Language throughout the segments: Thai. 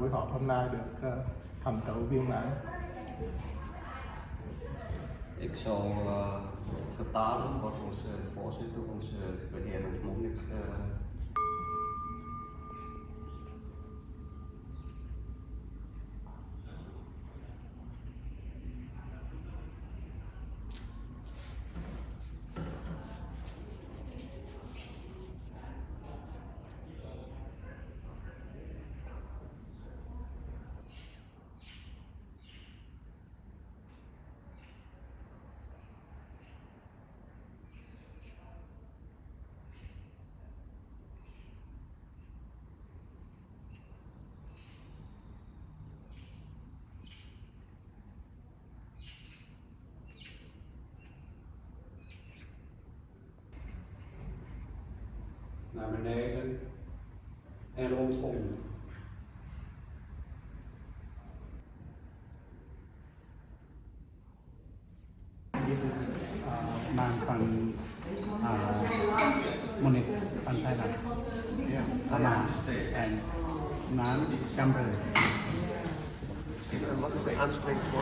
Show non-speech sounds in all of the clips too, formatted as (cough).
buổi họp hôm nay được uh, thành tựu viên mãn. Ik zal uh, vertalen wat onze voorzitter, onze beheer ons monnik uh, eh, naar beneden Dit is uh, eh, man van uh, van Thailand. Ja, en man Wat is de voor?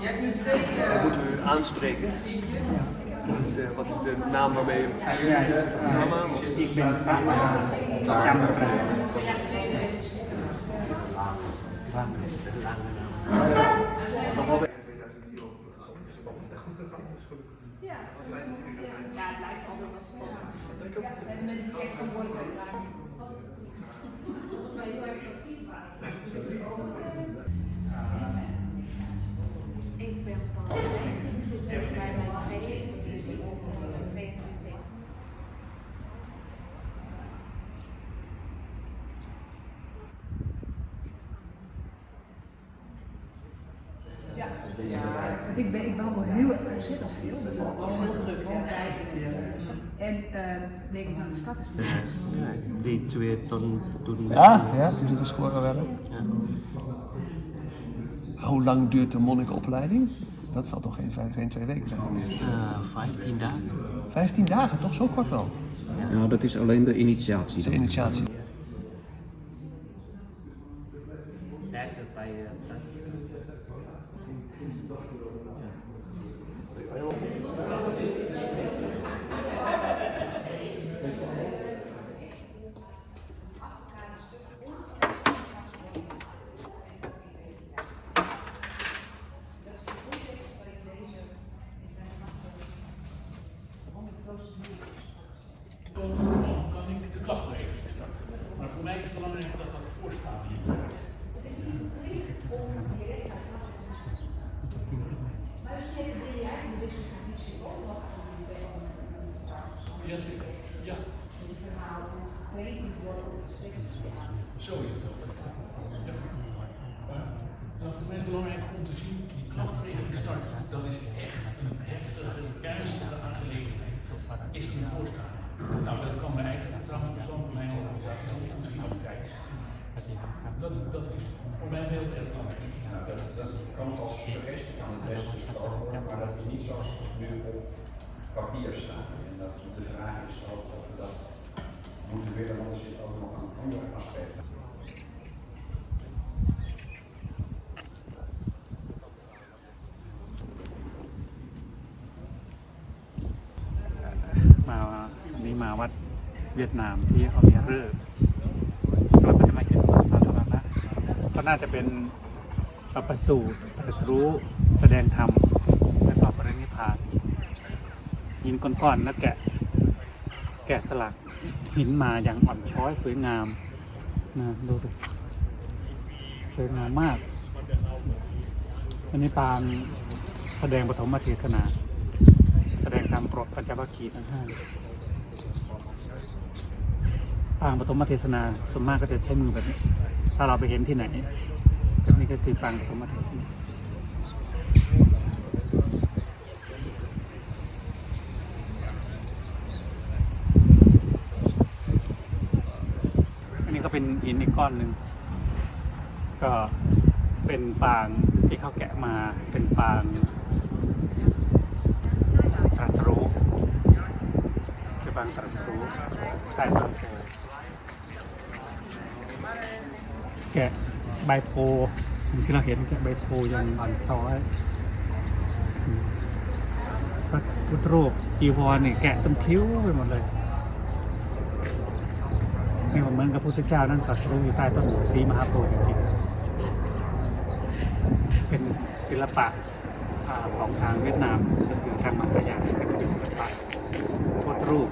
U Moeten u aanspreken? Ja. Wat is de, naam waarmee je... Nama? Ik ben Ja, het lijkt al wel spannend. De mensen die echt verantwoordelijk zijn. Ja, ik, ben, ik wel heel ontzettend veel. Dat is heel druk. Ja. En uh, ik maar de stad is mooi. Die twee ton Ja, ja, toen ze geschoren werden. Hoe lang duurt de monnikopleiding? Dat zal toch geen, geen twee weken zijn? Uh, eh, 15 dagen. 15 dagen, toch zo kort wel? Ja, dat is alleen de initiatie. De initiatie. Bij, eh, Nou, dat kan mijn eigen vertrouwenspersoon van mijn organisatie zijn individualiteit. Dat, dat is voor mijn beeld erg belangrijk. Ja, dat, dat kan als suggestie kan het beste besproken worden, maar dat is niet zoals het nu op papier staat. En dat de vraag is of we dat moeten willen, want er zit ook nog een ander aspect. เวียดนามที่เอาเมียเรอเราก็จะมาเห็นสวนสาธารณะก็น่าจะเป็นประสูตรตรัสรู้แสดงธรรมและก็ปรินิพานหินก้อนๆนักแกะแกะสลัก หินมาอย่างอ่อนช้อยสวยงามนะดูดิสวยงามมากอันนี้ปานแสดงปฐมเทศนา แสดงตามโปรดปัญจวัคคีย์ทั้งห้าปางปฐมเทศนาส่วนมากก็จะใช้มือแบบนี้ ถ้าเราไปเห็นที่ไหนแบบนี้ก็คือปางปฐมเทศนาอันนี้ก็เป็นหินอีกก้อนหนึ่งก็เป็นปางที่เขาแกะมาเป็นปางบังตรู้ใต้ต้นโพแกะใบโพที่เราเห็นแกะใบโพยังอ่อนซ้อยพระพุทธรูปจีวรนี่ยแกะจนพิ้วไปหมดเลยนี่เหมือนกับพุทธเจ้านั่นตรัสรู้อยู่ใต้ต้นสีมหาโพธิ์จริงๆเป็นศิลปะของทางเวียดนามก็คือทางมังสยากษจเป็นศิลปะพุทธรูป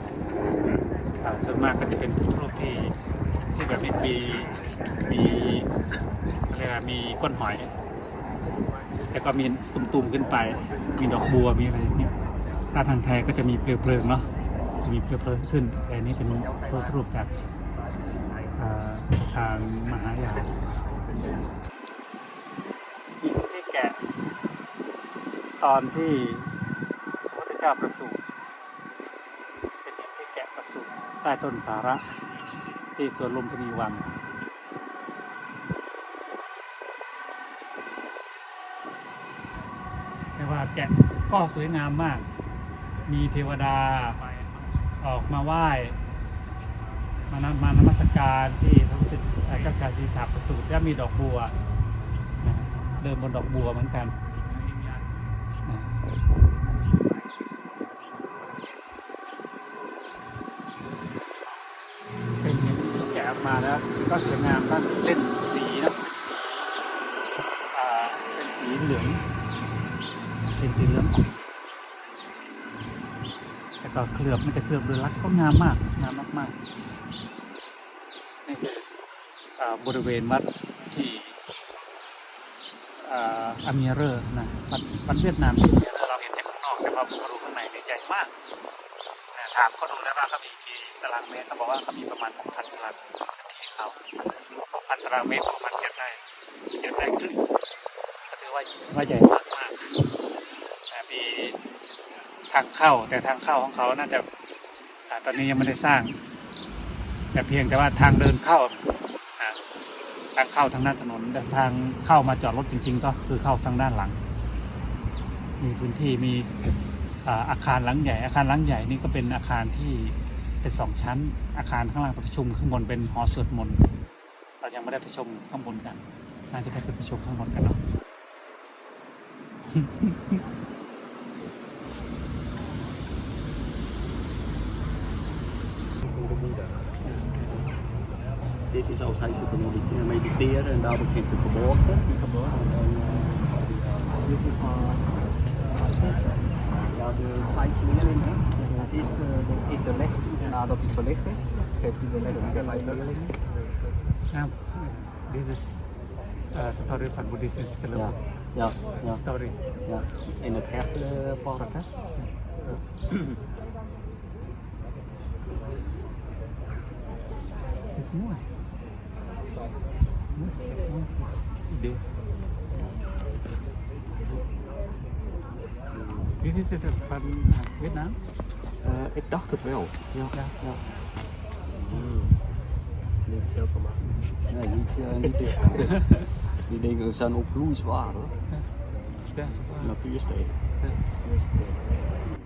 ส่วนมากก็จะเป็นพุกธรูปที่ ที่แบบมีีมีอะไรมีก้นหอยแล้วก็มีตุ่มๆขึ้นไป มีดอกบัว มีอะไรเนี่ยถ้าทางไทยก็จะมีเปลวเพลิงเนาะมีเปลวเพลิงขึ้นแต่นี้เป็นพุกธรูปจากทางมหายานที่แกะ ตอนที่พระพุทธเจ้าประสูติใต้ต้นสาระที่สวนลุมพินีวังแต่ว่าแกะก็สวยงามมาก มีเทวดาออกมาไหว้ มานมานมัสการ ที่พระพุทธเจ้าชาชีถาประสูติและมีดอกบัว เดินบนดอกบัวเหมือนกัน็นสีเหลืองแล้วก็เคลือบไม่นจ่เคลือบโดยลักก็งามมากงามมากๆนี่คือบริเวณวัดที่อามีเรอร์นะวัดวัดเวียดนามที่เราเห็นจากข้างนอกแต่ว่าผมกรู้ข้างในใหญ่มากถามเขาดูแล้วว่าเขามีกี่ตารางเมตรเขาบอกว่าเขามีประมาณพันตารางที่เขาพันตารางเมตรประมาณเกือบได้เกือบได้ครึ่งถือว่าว่าใหญ่มากทางเข้า แต่ทางเข้าของเขาน่าจะตอนนี้ยังไม่ได้สร้างแต่เพียงแต่ว่าทางเดินเข้า ทางเข้าทางด้านถนน แต่ทางเข้ามาจอดรถจริงๆ ก็คือเข้าทางด้านหลัง มีพื้นที่มีอาคารหลังใหญ่อาคารหลังใหญ่นี่ก็เป็นอาคารที่เป็นสองชั้น อาคารข้างล่างประชุมข้างบนเป็นหอสวดมนต์เรายังไม่ได้ประชุมข้างบนกันน่าจะได้ไปประชุมข้างบนกันเนาะ Dit is als hij zit te eh, mediteren en daar begint de geboorte. geboorte. Eh, ja, de feitje leerling is de, is de les nadat hij verlicht is. Geeft hij de les aan de leerlingen. Ja, dit is de eh, story van boeddhisme ja. ja, ja. Story. Ja. In het hertenpark, hè? Ja. (clears throat) Mooi. Dit is het van Vietnam? Uh, ik dacht het wel. Ja. ja. ja. Mm. Niet zelf gemaakt. Nee, niet, uh, niet echt. (laughs) Die dingen zijn ook bloeizwaar hoor. Ja, Natuursteen. Ja.